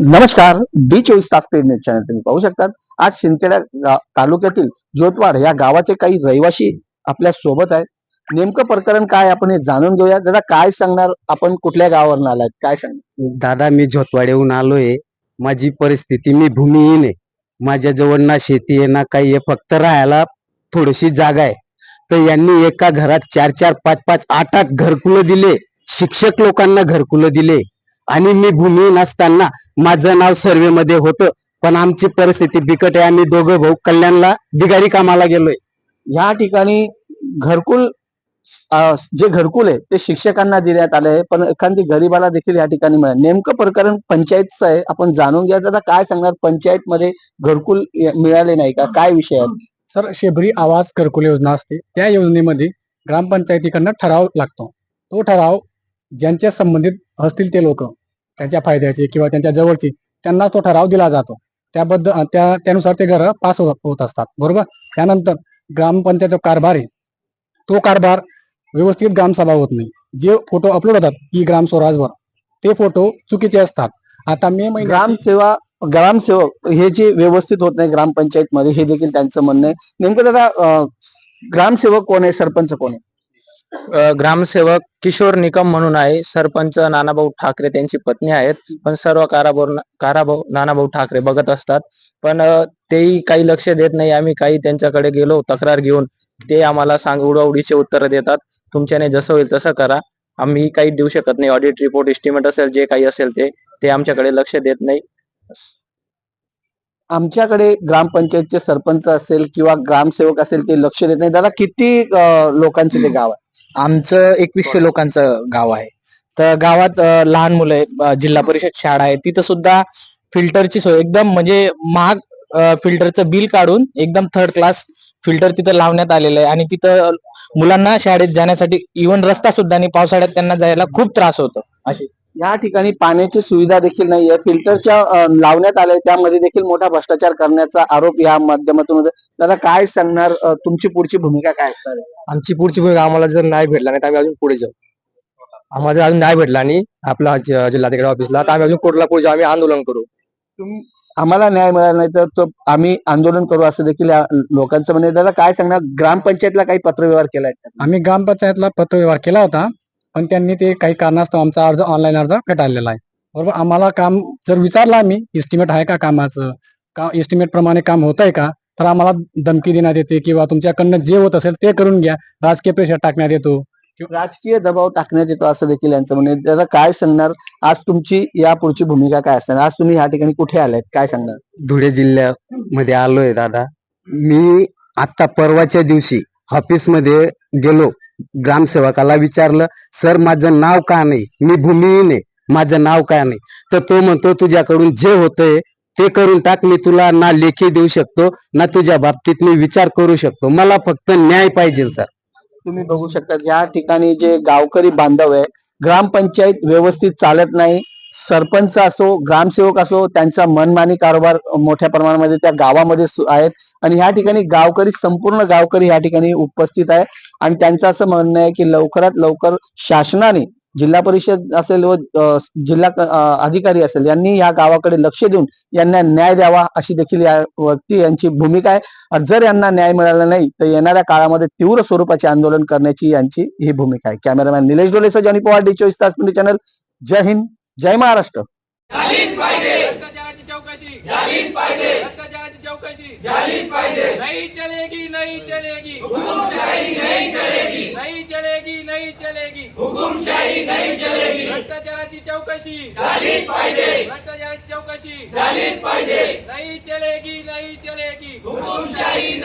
नमस्कार डी चोवीस तास पेड न्यूज चॅनल तुम्ही पाहू शकतात. आज शिंदखेडा गा- तालुक्यातील जोतवाड या गावाचे काही रहिवासी आपल्यासोबत आहेत. नेमकं प्रकरण काय आपण हे जाणून घेऊया. दादा काय सांगणार आपण? कुठल्या गावावरून आलाय काय सांगणार दादा मी झोतवाड्याहून आलोय. माझी परिस्थिती मी भूमिहीन आहे. माझ्या जवळ ना शेती आहे ना काही आहे. फक्त राहायला थोडीशी जागा आहे. तर यांनी एका घरात चार चार पाच पाच आठ आठ घरकुलं दिले. शिक्षक लोकांना घरकुलं दिले. आणि मी भूमिहीन असताना माझं नाव सर्वे मध्ये होतं. पण आमची परिस्थिती बिकट आहे. आम्ही दोघं भाऊ कल्याणला बिगारी कामाला गेलोय. या ठिकाणी घरकुल जे घरकुल आहे ते शिक्षकांना देण्यात आले आहे. पण एखादी गरीबाला देखील या ठिकाणी मिळालं. नेमकं प्रकरण पंचायतचं आहे. आपण जाणून घ्या. दादा काय सांगणार? पंचायत मध्ये घरकुल मिळाले नाही का? काय विषय आहे? सर शेबरी आवास घरकुल योजना असते. त्या योजनेमध्ये ग्रामपंचायतीकडनं ठराव लागतो. तो ठराव ज्यांच्या संबंधित असतील ते लोक त्यांच्या फायद्याचे किंवा त्यांच्या जवळचे त्यांना तो ठराव दिला जातो. त्याबद्दल त्या त्यानुसार ते घरं पास हो-, होत असतात. बरोबर? त्यानंतर ग्रामपंचायतचा कारभार आहे तो कारभार व्यवस्थित ग्रामसभा होत नाही. जे फोटो अपलोड होतात ई ग्राम स्वराजवर ते फोटो चुकीचे असतात. आता मे महिन्यात ग्रामसेवा ग्रामसेवक हे जे व्यवस्थित होत नाही ग्रामपंचायत मध्ये हे देखील त्यांचं म्हणणं आहे. नेमकं दादा ग्रामसेवक कोण आहे? सरपंच कोण आहे? ग्रामसेवक किशोर निकम म्हणून आहे. सरपंच नानाभाऊ ठाकरे त्यांची पत्नी आहेत. पण सर्व काराभाऊ काराभाऊ नानाभाऊ ठाकरे बघत असतात. पण तेही काही लक्ष देत नाही. आम्ही काही त्यांच्याकडे गेलो तक्रार घेऊन. ते आम्हाला सांग उडवडीचे उत्तर देतात. तुमच्याने जसं होईल तसं करा. आम्ही काही देऊ शकत नाही. ऑडिट रिपोर्ट एस्टिमेट असेल जे काही असेल ते ते आमच्याकडे लक्ष देत नाही. आमच्याकडे ग्रामपंचायतचे सरपंच असेल किंवा ग्रामसेवक असेल ते लक्ष देत नाही. दादा किती लोकांचे ते गाव आहे? आमचं एकवीसशे लोकांचं गाव आहे. तर गावात लहान मुलं आहेत जिल्हा परिषद शाळा आहे. तिथं सुद्धा फिल्टरची सोय एकदम म्हणजे महाग फिल्टरचं बिल काढून एकदम थर्ड क्लास फिल्टर तिथं लावण्यात आलेलं आहे. आणि तिथं मुलांना शाळेत जाण्यासाठी इव्हन रस्ता सुद्धा नाही पावसाळ्यात त्यांना जायला खूप त्रास होतो. अशी या ठिकाणी पाण्याची सुविधा देखील नाही आहे फिल्टरच्या लावण्यात आले त्यामध्ये देखील मोठा भ्रष्टाचार करण्याचा आरोप या माध्यमातून. दादा काय सांगणार तुमची पुढची भूमिका काय असणार आहे? आमची पुढची भूमिका आम्हाला जर नाही भेटला नाही तर आम्ही अजून पुढे जाऊ आम्हाला जर अजून नाही भेटला आणि आपला ज- जिल्हाधिकारी ऑफिसला तर आम्ही अजून कोर्टला पुढे जाऊ आम्ही आंदोलन करू आम्हाला न्याय मिळाला नाही तर तो आम्ही आंदोलन करू असं देखील या लोकांचं म्हणणं आहे. दादा काय सांगणार ग्रामपंचायतला काही पत्रव्यवहार केलाय का? आम्ही ग्रामपंचायतला पत्रव्यवहार केला होता पण त्यांनी ते काही कारणास्तव आमचा अर्ज ऑनलाईन अर्ज फेटाळलेला आहे. बरोबर? आम्हाला काम जर विचारलं आम्ही इस्टिमेट आहे का कामाचं? का इस्टिमेट प्रमाणे काम होत आहे का? तर आम्हाला धमकी देण्यात येते किंवा तुमच्याकडनं जे होत असेल ते करून घ्या. राजकीय प्रेशर टाकण्यात येतो. राजकीय दबाव टाकण्यात येतो असं देखील यांचं म्हणणं आहे. दादा काय सांगणार? आज तुमची या पुढची भूमिका काय असणार? आज तुम्ही या ठिकाणी कुठे आलात काय सांगणार? धुळे जिल्ह्यामध्ये आलोय दादा. मी आता परवाच्या दिवशी ऑफिसमध्ये गेलो. ग्रामसेवकाला विचारलं सर माझं नाव का नाही? मी भूमिहीन आहे. माझं नाव का नाही? तर तो म्हणतो तुझ्याकडून जे होतंय ते करून टाक. मी तुला ना लेखी देऊ शकतो ना तुझ्या बाबतीत मी विचार करू शकतो. मला फक्त न्याय पाहिजे सर. तुम्ही बघू शकता या ठिकाणी जे गावकरी बांधव आहे ग्रामपंचायत व्यवस्थित चालत नाही सरपंच असो ग्रामसेवक असो त्यांचा मनमानी कारभार मोठ्या प्रमाणामध्ये त्या गावामध्ये सु- आहेत. आणि ह्या ठिकाणी गावकरी संपूर्ण गावकरी ह्या ठिकाणी उपस्थित आहे. आणि त्यांचं असं म्हणणं आहे की लवकरात लवकर शासनाने जिल्हा परिषद असेल व जिल्हा अधिकारी असेल यांनी या गावाकडे लक्ष देऊन यांना न्याय द्यावा अशी देखील या व्यक्ती यांची भूमिका आहे. जर यांना न्याय मिळाला नाही तर येणाऱ्या काळामध्ये तीव्र स्वरूपाचे आंदोलन करण्याची यांची ही भूमिका आहे. कॅमेरामॅन निलेश डोलेसा जॉनी पवार डी चोवीस तास चॅनल. जय हिंद. जय महाराष्ट्र. भ्रष्टाचाराची चौकशी. झालीच पाहिजे. भ्रष्टाचाराची चौकशी. झालीच पाहिजे. नाही चलेगी नहीं चलेगी. हुकुमशाही नहीं चलेगी. नहीं चलेगी नहीं चलेगी. हुकुमशाही नहीं चलेगी. भ्रष्टाचाराची चौकशी. झालीच पाहिजे. भ्रष्टाचाराची चौकशी. झालीच पाहिजे. नहीं चलेगी नहीं चलेगी. हुकुमशाही